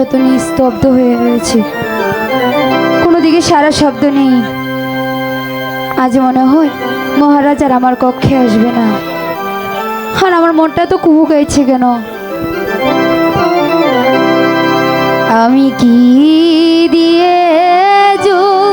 যত নিস্তব্ধ হয়ে রয়েছে। কোনো দিকে সারা শব্দ নেই। আজ মনে হয় মহারাজ আর আমার কক্ষে আসবে না। আর আমার মনটা তো কুহু গাইছে কেন? আমি কি দিয়ে রাব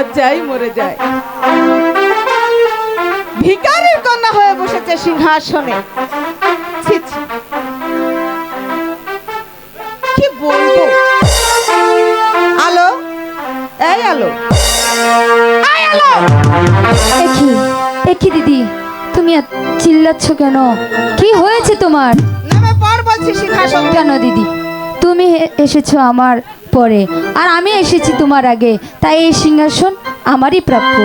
লজ্জায় মরে যায়। ভিকারির কন্যা হয়ে বসেছে সিংহাসনে। কি বলব? আলো? এই আলো। একি একি দিদি তুমি চিল্লাচ্ছ কেন? কি হয়েছে তোমার? নামে পর বলছি সিংহাসন। কেন দিদি? তুমি এসেছ আমার পরে। আর আমি এসেছি তোমার আগে। তাই এই সিংহাসন আমারই প্রাপ্য।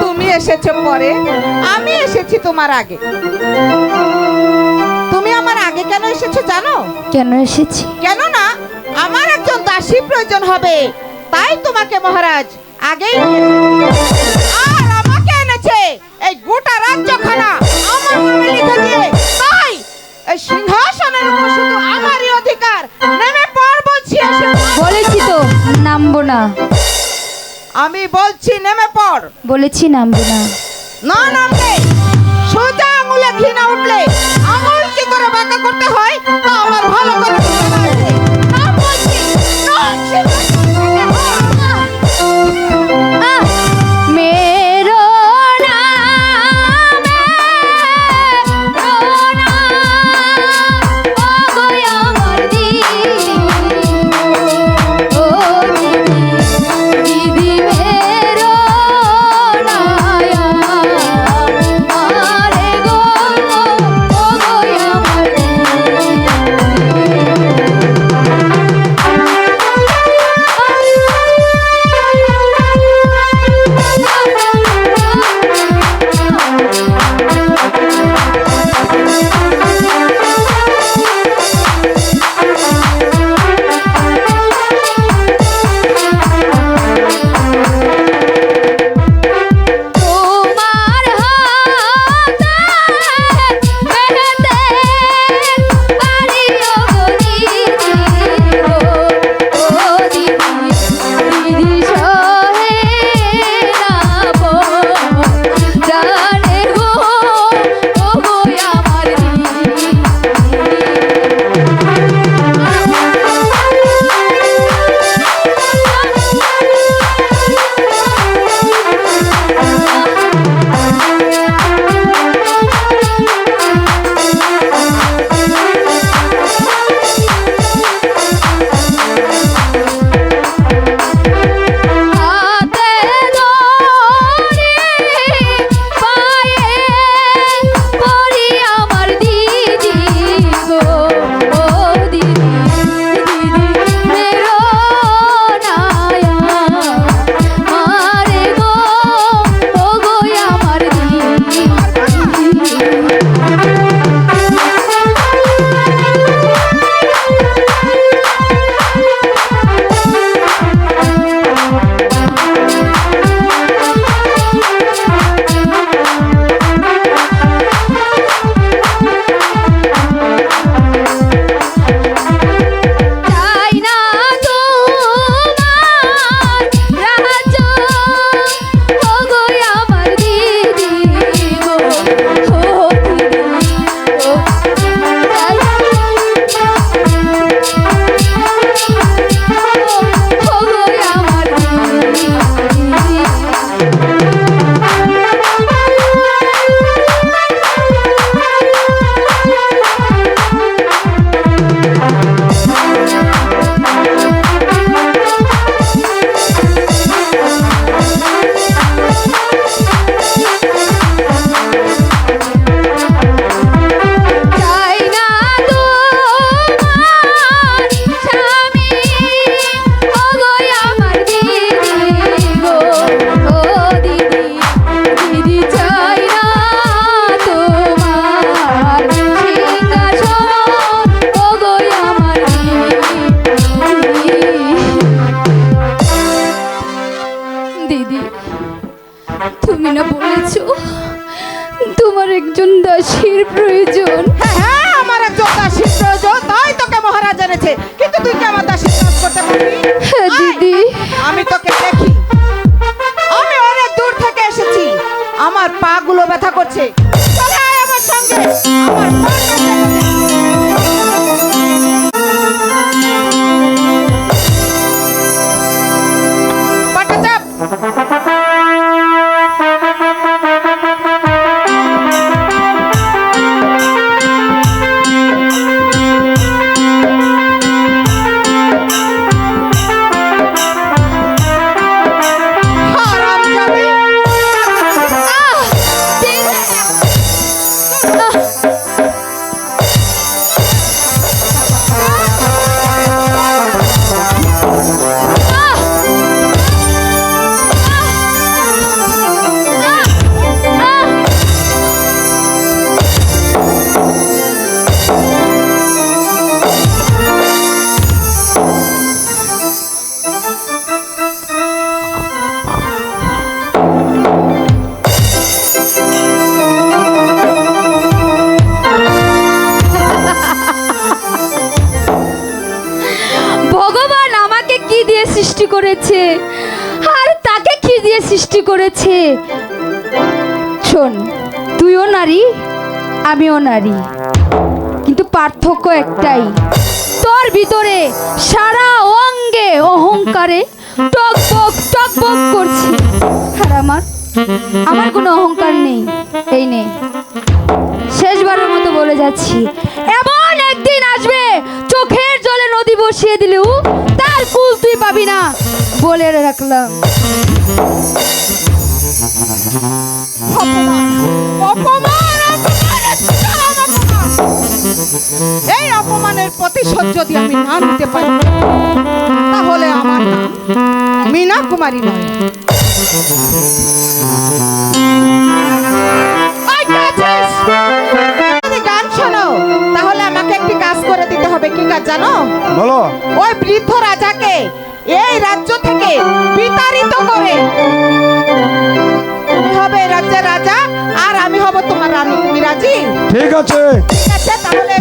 তুমি এসেছ পরে। আমি এসেছি তোমার আগে। তুমি আমার আগে কেন এসেছ জানো? কেন এসেছি? কেন না? আমার একজন দাসী প্রয়োজন হবে। তাই তোমাকে মহারাজ আগেই এসেছে। আর আমাকে এনেছে। আমি বলছি নেমে পড়। বলেছি নামবে না। না নামলে সোজা আঙুলে ঘৃণা উঠলে আঙুল কি করে বাঁকা করতে হয় তা আমার ভালো করে দিদি তুমি না বলেছ তোমার একজন দাসীর প্রয়োজন। হ্যাঁ হ্যাঁ আমার একজন দাসীর প্রয়োজন তাই তোকে মহারাজ এনেছে। কিন্তু তুই কি আমার দাসীর কাজ করতে পারবি? হ্যাঁ দিদি। আমি তোকে দেখি। আমি অনেক দূর থেকে এসেছি। আমার পা গুলো ব্যথা করছে। চলে আয় আমার সঙ্গে। আমার পাটা সৃষ্টি করেছে। শোন, তুইও নারী, আমিও নারী। কিন্তু পার্থক্য একটাই, তোর ভিতরে সারা অঙ্গে অহংকারে টকবক টকবক করছে। আর আমার আমার কোনো অহংকার নেই। এই নে, শেষবারের মতো বলে যাচ্ছি। চোখের নদী বসিয়ে দিলেও তার কুল তুই পাবি না বলে রাখলাম। এই অপমানের প্রতিশোধ যদি আমি না নিতে পারি, তাহলে আমার নাম মীনা কুমারী নয় বৃদ্ধ রাজাকে এই রাজ্য থেকে বিতাড়িত করে। তুমি হবে রাজ্যের রাজা? আর আমি হব তোমার রানী। তুমি রাজি? ঠিক আছে। ঠিক আছে তাহলে